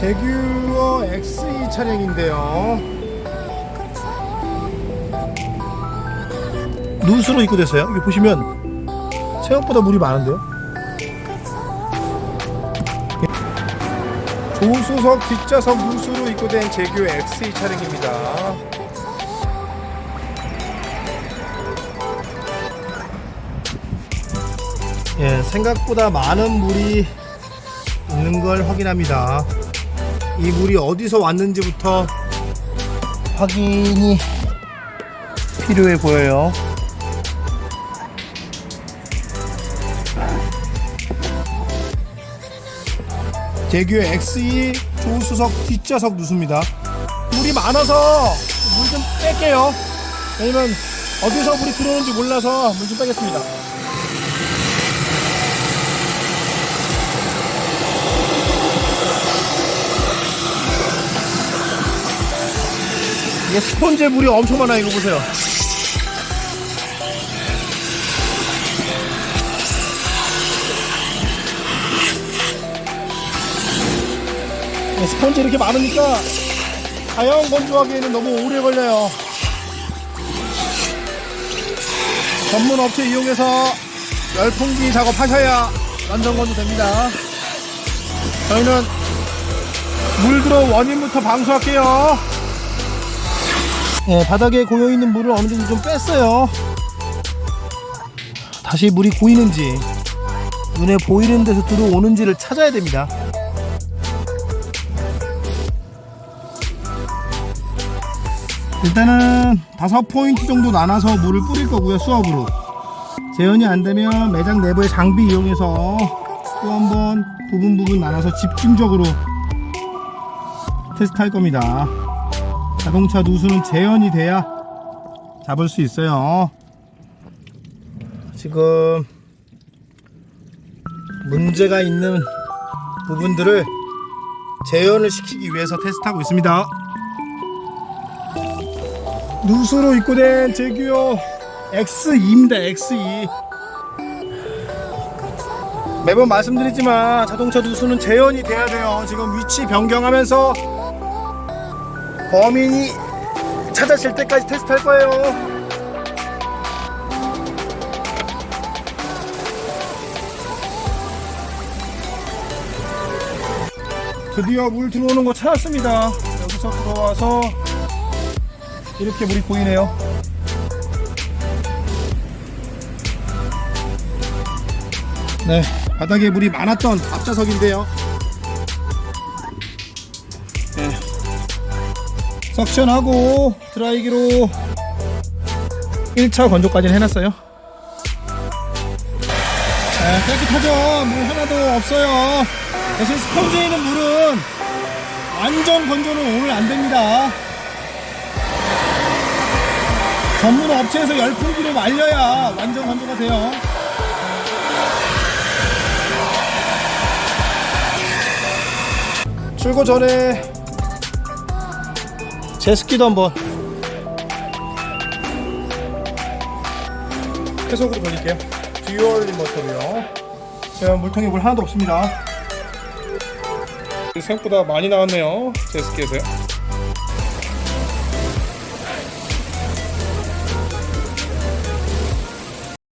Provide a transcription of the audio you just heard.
제규어 XE 차량인데요. 누수로 입고됐어요. 여기 보시면 생각보다 물이 많은데요. 조수석 뒷좌석 누수로 입고된 제규어 XE 차량입니다. 예, 생각보다 많은 물이 있는 걸 확인합니다. 이 물이 어디서 왔는지부터 확인이 필요해 보여요. 대규 XE 조수석 뒷좌석 누수입니다. 물이 많아서 물 좀 뺄게요. 왜냐면 어디서 물이 들어오는지 몰라서 물 좀 빼겠습니다. 이게 스폰지에 물이 엄청 많아 이거 보세요. 네, 스펀지 이렇게 많으니까 가연 건조하기에는 너무 오래 걸려요. 전문 업체 이용해서 열풍기 작업하셔야 완전 건조됩니다. 저희는 물 들어 원인부터 방수할게요. 네, 바닥에 고여 있는 물을 어느 정도 좀 뺐어요. 다시 물이 고이는지 눈에 보이는 데서 들어오는지를 찾아야 됩니다. 일단은 다섯 포인트 정도 나눠서 물을 뿌릴 거고요 수압으로 재현이 안 되면 매장 내부의 장비 이용해서 또 한번 부분 부분 나눠서 집중적으로 테스트 할 겁니다 자동차 누수는 재현이 돼야 잡을 수 있어요. 지금 문제가 있는 부분들을 재현을 시키기 위해서 테스트하고 있습니다. 누수로 입고된 제규어 X2입니다 X2. 매번 말씀드리지만 자동차 누수는 재현이 돼야 돼요. 지금 위치 변경하면서 범인이 찾아질 때까지 테스트 할 거예요 드디어 물 들어오는 거 찾았습니다 여기서 들어와서 이렇게 물이 보이네요. 네, 바닥에 물이 많았던 앞좌석인데요. 네. 석션하고 드라이기로 1차 건조까지는 해놨어요. 네, 깨끗하죠? 물 하나도 없어요. 대신 스펀지에 있는 물은 완전 건조는 오늘 안 됩니다. 전문 업체에서 열풍기로 말려야 완전 건조가 돼요. 출고 전에 제습기도 한번 해석으로 돌릴게요. 듀얼 모터고요. 제가 물통에 물 하나도 없습니다. 생각보다 많이 나왔네요. 제습기에서요.